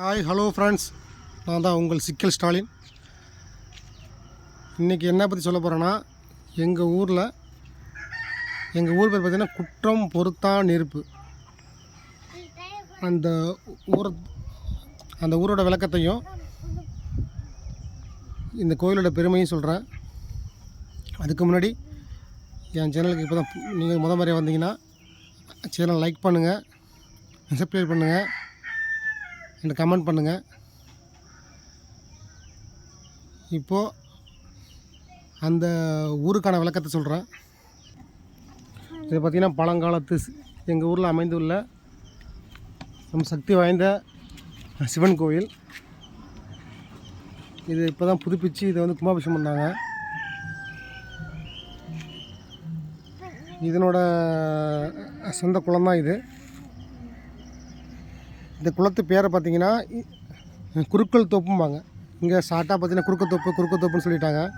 Hi hello friends நான் தான் உங்கள் சிக்கல் ஸ்டாலின். இன்றைக்கி என்ன பற்றி சொல்ல போகிறேன்னா எங்கள் ஊரில் எங்கள் ஊர் பேர் பார்த்திங்கன்னா குற்றம் பொறுத்தான் நெருப்பு. அந்த ஊர் அந்த ஊரோட விளக்கத்தையும் இந்த கோயிலோட பெருமையும் சொல்கிறேன் அதுக்கு முன்னாடி என் சேனலுக்கு இப்போ தான் நீங்கள் முத முறையாக வந்தீங்கன்னா சேனல் லைக் பண்ணுங்கள் சப்ஸ்கிரைப் பண்ணுங்கள் எனக்கு கமெண்ட் பண்ணுங்கள் இப்போது அந்த ஊருக்கான விளக்கத்தை சொல்கிறேன் இது பார்த்திங்கன்னா பழங்காலத்து எங்கள் ஊரில் அமைந்துள்ள நம்ம சக்தி வாய்ந்த சிவன் கோயில் இது இப்போ தான் புதுப்பிச்சு இதை வந்து கும்பாபிஷம் பண்ணாங்க. இதனோட சொந்த குளம் தான் இது. இந்த குளத்து பேரை பார்த்திங்கன்னா குறுக்கல் தோப்பும்பாங்க. இங்கே ஷார்ட்டாக பார்த்தீங்கன்னா குறுக்க தோப்பு குறுக்க தோப்புன்னு சொல்லிட்டாங்க.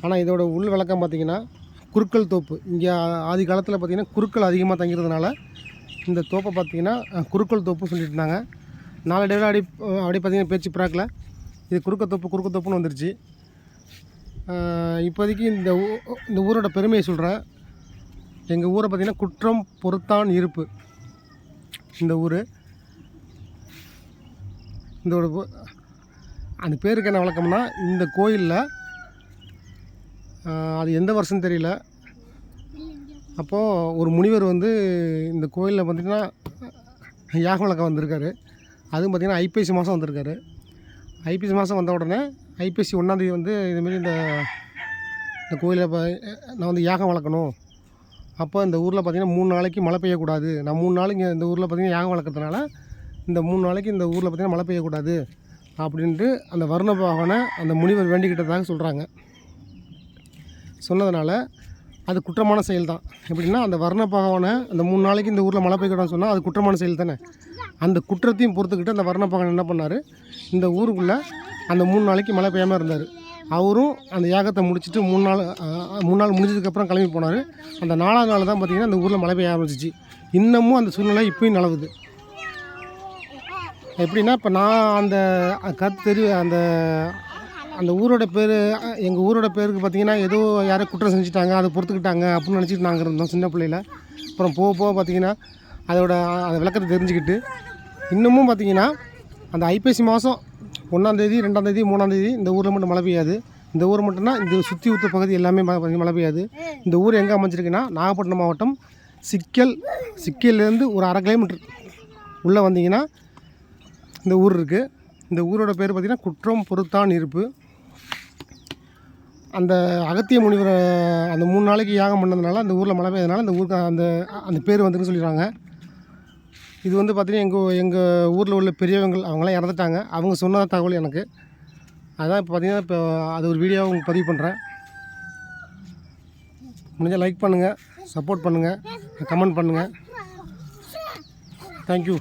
ஆனால் இதோட உள் விளக்கம் பார்த்தீங்கன்னா குறுக்கல் தோப்பு. இங்கே ஆதி காலத்தில் பார்த்திங்கன்னா குறுக்கள் அதிகமாக தங்கிறதுனால இந்த தோப்பை பார்த்தீங்கன்னா குறுக்கல் தோப்புன்னு சொல்லிட்டு இருந்தாங்க நாளடைவில் அப்படி அப்படி பார்த்தீங்கன்னா பேச்சு பிராக்கில். இது குறுக்க தோப்பு குறுக்க தோப்புன்னு வந்துருச்சு. இப்போதைக்கு இந்த ஊ- இந்த ஊரோட பெருமையை சொல்கிறேன் எங்கள் ஊரை பார்த்திங்கன்னா குற்றம் பொறுத்தான் இருப்பு. இந்த ஊர். இந்த ஒரு அந்த பேருக்கு என்ன வழக்கம்னா இந்த கோயிலில் அது எந்த வருஷம் தெரியல. அப்போது ஒரு முனிவர் வந்து இந்த கோயிலில் பார்த்திங்கன்னா யாக வழக்கம் வந்திருக்காரு. அதுவும் பார்த்திங்கன்னா ஐப்பசி மாதம் வந்திருக்காரு. ஐப்பசி மாதம் வந்த உடனே ஐப்பசி ஒன்றாந்தேதி வந்து இதுமாரி இந்த இந்த கோயிலில் இப்போ நான் வந்து யாகம் வளர்க்கணும் அப்போ இந்த ஊரில் பார்த்திங்கன்னா மூணு நாளைக்கு மழை பெய்யக்கூடாது. நான் மூணு நாளைக்கு இந்த ஊரில் பார்த்திங்கன்னா யாகம் வளர்க்குறதுனால இந்த மூணு நாளைக்கு இந்த ஊரில் பார்த்திங்கன்னா மழை பெய்யக்கூடாது அப்படின்ட்டு அந்த வருண பகவானை அந்த முனிவர் வேண்டிக்கிட்டதாக சொல்கிறாங்க சொன்னதுனால அது குற்றமான செயல் தான் எப்படின்னா அந்த வர்ண பகவானை அந்த மூணு நாளைக்கு இந்த ஊரில் மழை பெய்யக்கூடாதுன்னு சொன்னால் அது குற்றமான செயல் தானே அந்த குற்றத்தையும் பொறுத்துக்கிட்டு அந்த வர்ண பகவான் என்ன பண்ணார்? இந்த ஊருக்குள்ளே அந்த மூணு நாளைக்கு மழை பெய்யாமல் இருந்தார். அவரும் அந்த யாகத்தை முடிச்சுட்டு மூணு நாள் மூணு நாள் முடிஞ்சதுக்கப்புறம் கிளம்பி போனார். அந்த நாலாவது நாள் தான் பார்த்திங்கன்னா அந்த ஊரில் மழை பெய்ய ஆரம்பிச்சிச்சு. இன்னமும் அந்த சூழ்நிலை இப்போயும் நிலவுது. எப்படின்னா இப்போ நான் அந்த கருத்து தெரி அந்த அந்த ஊரோட பேர் எங்கள் ஊரோட பேருக்கு பார்த்தீங்கன்னா ஏதோ யாரோ குற்றம் செஞ்சுட்டாங்க அதை பொறுத்துக்கிட்டாங்க அப்படின்னு நினச்சிட்டு நாங்கள் இருந்தோம் சின்ன பிள்ளையில். அப்புறம் போக போக பார்த்தீங்கன்னா அதோட அந்த விளக்கத்தை தெரிஞ்சுக்கிட்டு இன்னமும் பார்த்தீங்கன்னா அந்த ஐப்பசி மாதம் ஒன்றாந்தேதி ரெண்டாந்தேதி மூணாந்தேதி இந்த ஊரில் மட்டும் மழை பெய்யாது. இந்த ஊர் மட்டும்னா இந்த சுற்றி ஊற்ற பகுதி எல்லாமே ம- மழை பெய்யாது. இந்த ஊர் எங்கே அமைஞ்சிருக்குன்னா நாகப்பட்டினம் மாவட்டம் சிக்கல் சிக்கல்லேருந்து ஒரு அரை கிலோமீட்டர் உள்ளே வந்தீங்கன்னா இந்த ஊர் இருக்குது இந்த ஊரோட பேர் பார்த்திங்கன்னா குற்றம் பொறுத்தான் இருப்பு. அந்த அகத்திய முனிவரை அந்த மூணு நாளைக்கு யாகம் பண்ணதுனால அந்த ஊரில் மழை பெய்யதுனால அந்த ஊருக்கு அந்த அந்த பேர் வந்துன்னு சொல்லிடுறாங்க. இது வந்து பார்த்திங்கன்னா எங்கள் எங்கள் ஊரில் உள்ள பெரியவங்கள் அவங்களாம் இறந்துட்டாங்க. அவங்க சொன்ன தகவல் எனக்கு. அதான் இப்போ பார்த்திங்கன்னா இப்போ அது ஒரு வீடியோவை உங்களுக்கு பதிவு பண்ணுறேன் முடிஞ்சால் லைக் பண்ணுங்கள் சப்போர்ட் பண்ணுங்கள் கமெண்ட் பண்ணுங்கள் தேங்க்யூ